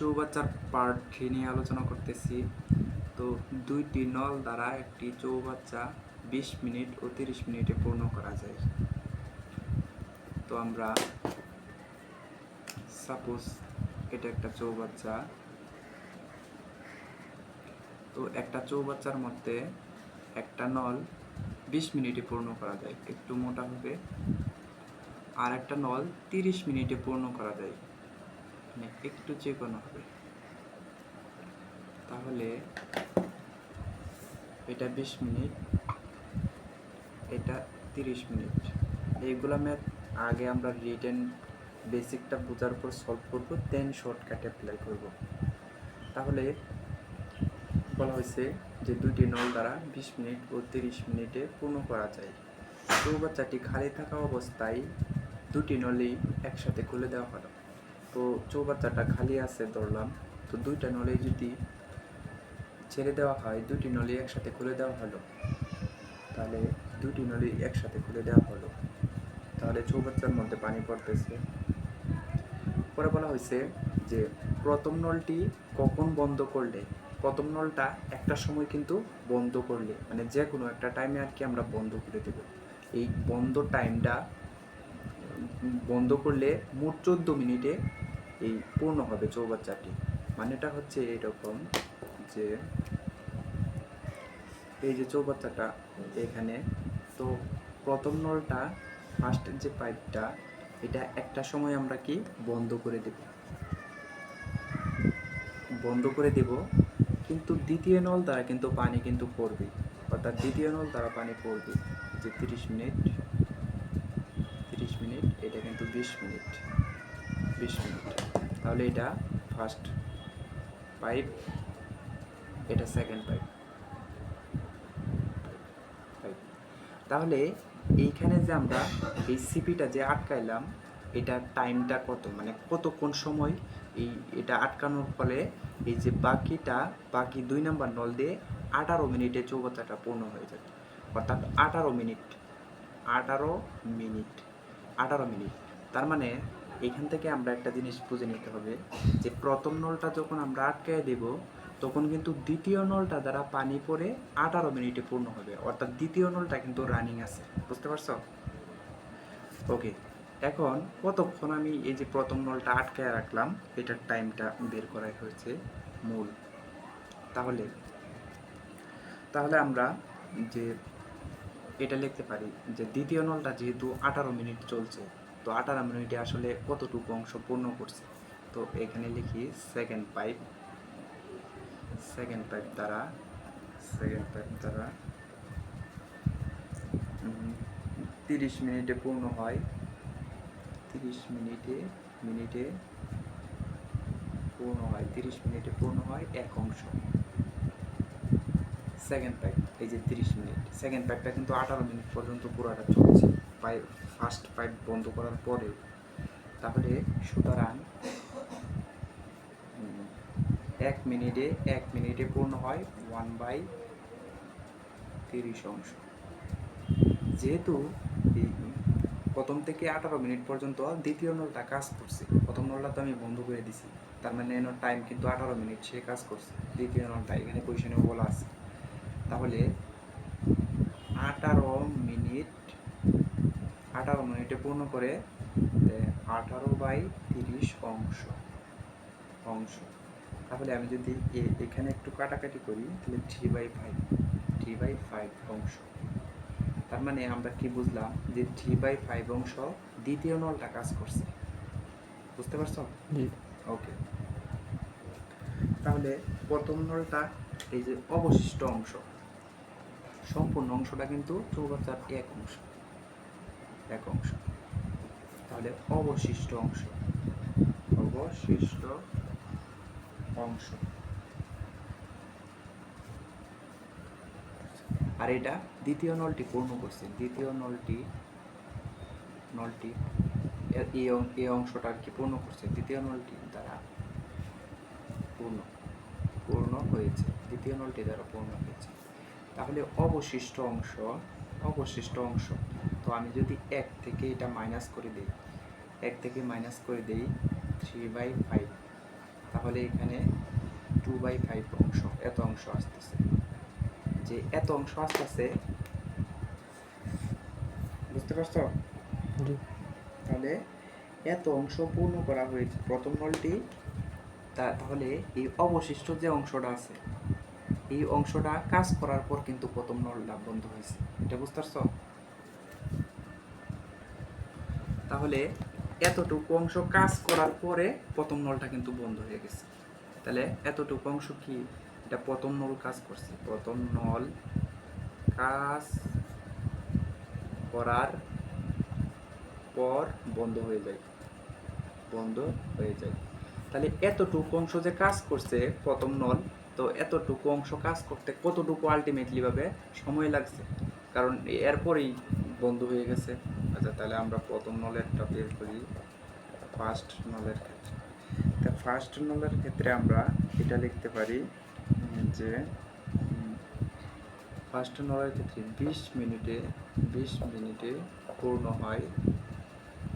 চৌবাচ্চার three নিয়ে আলোচনা করতেছি? তো দুইটি নল দ্বারা একটি চৌবাচ্চা বিশ মিনিট ও তিরিশ মিনিটে পূর্ণ করা যায়। তো আমরা সাপোজ এটা একটা চৌবাচ্চা। তো একটা চৌবাচ্চার মধ্যে একটা নল বিশ মিনিটে পূর্ণ করা যায়, একটু মোটা হবে। আর একটা নল তিরিশ মিনিটে পূর্ণ করা যায়। মানে একটু চিকন হবে তাহলে এটা বিশ মিনিট, এটা তিরিশ মিনিট। এইগুলো ম্যাথ আগে আমরা রিটেন বেসিকটা বোঝার পর সলভ করব দেন শর্টকাট অ্যাপ্লাই করব। তাহলে বলা হয়েছে যে দুটি নল দ্বারা বিশ মিনিট ও তিরিশ মিনিটে পূর্ণ করা যায়। চৌবাচ্চাটি খালি থাকা অবস্থায় দুটি নলই একসাথে খুলে দেওয়া হলো। তো চৌবাচ্চাটা খালি আছে ধরলাম, তো দুইটা নলে যদি ছেড়ে দেওয়া হয় দুটি নলি একসাথে খুলে দেওয়া হলো। তাহলে দুটি নলি একসাথে খুলে দেওয়া হলো। তাহলে চৌবাচ্চার মধ্যে পানি পড়তেছে। পরে বলা হয়েছে যে প্রথম নলটি কখন বন্ধ করলে? প্রথম নলটা একটা সময় কিন্তু বন্ধ করলে মানে যে কোনো একটা টাইমে আর কি আমরা বন্ধ করে দেব। এই বন্ধ টাইমটা বন্ধ করলে মোট চোদ্দ মিনিটে এই পূর্ণ হবে চৌবাচ্চাটি। মানেটা হচ্ছে এরকম যে এই যে চৌবাচ্চাটা এখানে, তো প্রথম নলটা ফার্স্টের যে পাইপটা এটা একটা সময় আমরা কি বন্ধ করে দেব। বন্ধ করে দেব, কিন্তু দ্বিতীয় নল দ্বারা কিন্তু পানি কিন্তু পড়বে। অর্থাৎ দ্বিতীয় নল দ্বারা পানি পড়বে। যে তিরিশ মিনিট তিরিশ মিনিট, এটা কিন্তু বিশ মিনিট। বিশ মিনিট। তাহলে এটা ফার্স্ট পাইপ এটা সেকেন্ড পাইপ তাহলে এইখানে যে আমরা এই সিপিটা যে আটকাইলাম, এটা টাইমটা কত? মানে কতক্ষণ সময় এই এটা আটকানোর ফলে এই যে বাকিটা, বাকি দুই নাম্বার নল দিয়ে আঠারো মিনিটে চৌবাচ্চাটা পূর্ণ হয়ে যাবে। অর্থাৎ আঠারো মিনিট। আঠারো মিনিট। আঠারো মিনিট। তার মানে এখান থেকে আমরা একটা জিনিস বুঝে নিতে হবে যে প্রথম নলটা যখন আমরা আটকায় দেব, তখন কিন্তু দ্বিতীয় নলটা দ্বারা পানি পড়ে আঠারো মিনিটে পূর্ণ হবে। অর্থাৎ দ্বিতীয় নলটা কিন্তু রানিং আছে। বুঝতে পারছ? ওকে এখন কতক্ষণ আমি এই যে প্রথম নলটা আটকায় রাখলাম, এটার টাইমটা বের করাই হয়েছে মূল। তাহলে তাহলে আমরা যে এটা লিখতে পারি যে দ্বিতীয় নলটা যেহেতু আঠারো মিনিট চলছে তো আঠারো মিনিটে আসলে কতটুকু অংশ পূর্ণ করছে? তো এখানে লিখি সেকেন্ড পাইপ সেকেন্ড পাইপ দ্বারা সেকেন্ড পাইপ দ্বারা তিরিশ মিনিটে পূর্ণ হয়। তিরিশ মিনিটে মিনিটে পূর্ণ হয়, তিরিশ মিনিটে পূর্ণ হয় এক অংশ। সেকেন্ড পাইপ এই যে তিরিশ মিনিট সেকেন্ড পাইপটা কিন্তু আঠারো মিনিট পর্যন্ত পুরোটা চলছে। পাইপ ফার্স্ট পাইপ বন্ধ করার পরে তাহলে সুতরাং এক মিনিটে এক মিনিটে পূর্ণ হয় ওয়ান বাই তিরিশ অংশ। যেহেতু প্রথম থেকে আঠারো মিনিট পর্যন্ত দ্বিতীয় নলটা কাজ করছে। প্রথম নলটা তো আমি বন্ধ করে দিছি। তার মানে এর টাইম কিন্তু আঠারো মিনিট সে কাজ করছে। দ্বিতীয় নলটা এখানে কোয়েশনে বলা আছে। তাহলে আঠারো আঠারো মিনিটে পূর্ণ করে আঠারো বাই তিরিশ অংশ অংশ। তাহলে আমি যদি এখানে একটু কাটাকাটি করি তাহলে three by five three by five অংশ। তার মানে আমরা কি বুঝলাম যে থ্রি বাই ফাইভ অংশ দ্বিতীয় নলটা কাজ করছে। বুঝতে পারছ? ওকে। তাহলে প্রথম নলটা এই যে অবশিষ্ট অংশ সম্পূর্ণ অংশটা কিন্তু চৌবাচ্চার এক অংশ। এক অংশ। তাহলে অবশিষ্ট অংশ। অবশিষ্ট অংশ। আর এটা দ্বিতীয় নলটি পূর্ণ করছে। দ্বিতীয় নলটি নলটি এই অংশটা আর কি পূর্ণ করছে। দ্বিতীয় নলটি দ্বারা পূর্ণ পূর্ণ হয়েছে। দ্বিতীয় নলটি দ্বারা পূর্ণ হয়েছে। তাহলে অবশিষ্ট অংশ অবশিষ্ট অংশ। আমি যদি এক থেকে এটা মাইনাস করে দিই এক থেকে মাইনাস করে দিই থ্রি বাই ফাইভ তাহলে এখানে টু বাই ফাইভ অংশ এত অংশ আসতেছে। যে এত অংশ আসতেছে বুঝতে পারছ? তাহলে এত অংশ পূর্ণ করা হয়েছে। প্রথম নলটি তাহলে এই অবশিষ্ট যে অংশটা আছে এই অংশটা কাজ করার পর কিন্তু প্রথম নলটা বন্ধ হয়েছে। এটা বুঝতে পারছ? তাহলে এতটুকু অংশ কাজ করার পরে প্রথম নলটা কিন্তু বন্ধ হয়ে গেছে। তাহলে এতটুকু অংশ কি? এটা প্রথম নল কাজ করছে। প্রথম নল কাজ করার পর বন্ধ হয়ে যায়। বন্ধ হয়ে যায়। তাহলে এতটুকু অংশ যে কাজ করছে প্রথম নল, তো এতটুকু অংশ কাজ করতে কতটুকু আলটিমেটলি ভাবে সময় লাগছে? কারণ এরপরেই বন্ধ হয়ে গেছে। আচ্ছা তাহলে আমরা প্রথম নলেরটা বের করি ফার্স্ট নলের ক্ষেত্রে। তা ফার্স্ট নলের ক্ষেত্রে আমরা এটা লিখতে পারি যে ফার্স্ট নলের ক্ষেত্রে বিশ মিনিটে বিশ মিনিটে পূর্ণ হয়,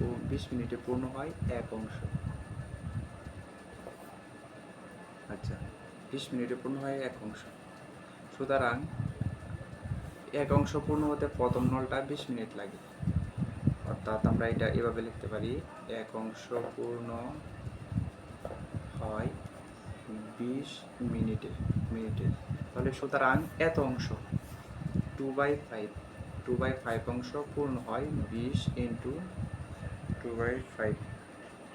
ও বিশ মিনিটে পূর্ণ হয় এক অংশ। আচ্ছা বিশ মিনিটে পূর্ণ হয় এক অংশ। সুতরাং এক অংশ পূর্ণ হতে প্রথম নলটা বিশ মিনিট লাগে। অর্থাৎ আমরা এটা এভাবে লিখতে পারি, এক অংশ পূর্ণ হয় বিশ মিনিটে মিনিটে। তাহলে সুতরাং এত অংশ two by five two by five অংশ পূর্ণ হয় বিশ ইন্টু টু বাই ফাইভ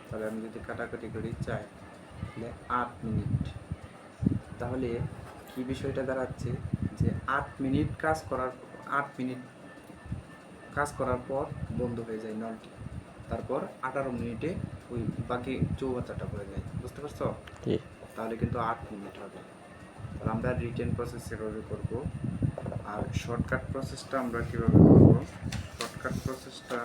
তাহলে আমি যদি কাটাকাটি করি চাই তাহলে আট মিনিট। তাহলে কি বিষয়টা দাঁড়াচ্ছে? যে আট মিনিট কাজ করার, আট মিনিট কাজ করার পর বন্ধ হয়ে যায় নলটি তারপর আঠারো মিনিটে ওই বাকি চৌবাচ্চাটা হয়ে যায়। বুঝতে পারছ? তাহলে কিন্তু আট মিনিট হবে। তাহলে আমরা রিটার্ন প্রসেস সেভাবে করব। আর শর্টকাট প্রসেসটা আমরা কীভাবে করব? শর্টকাট প্রসেসটা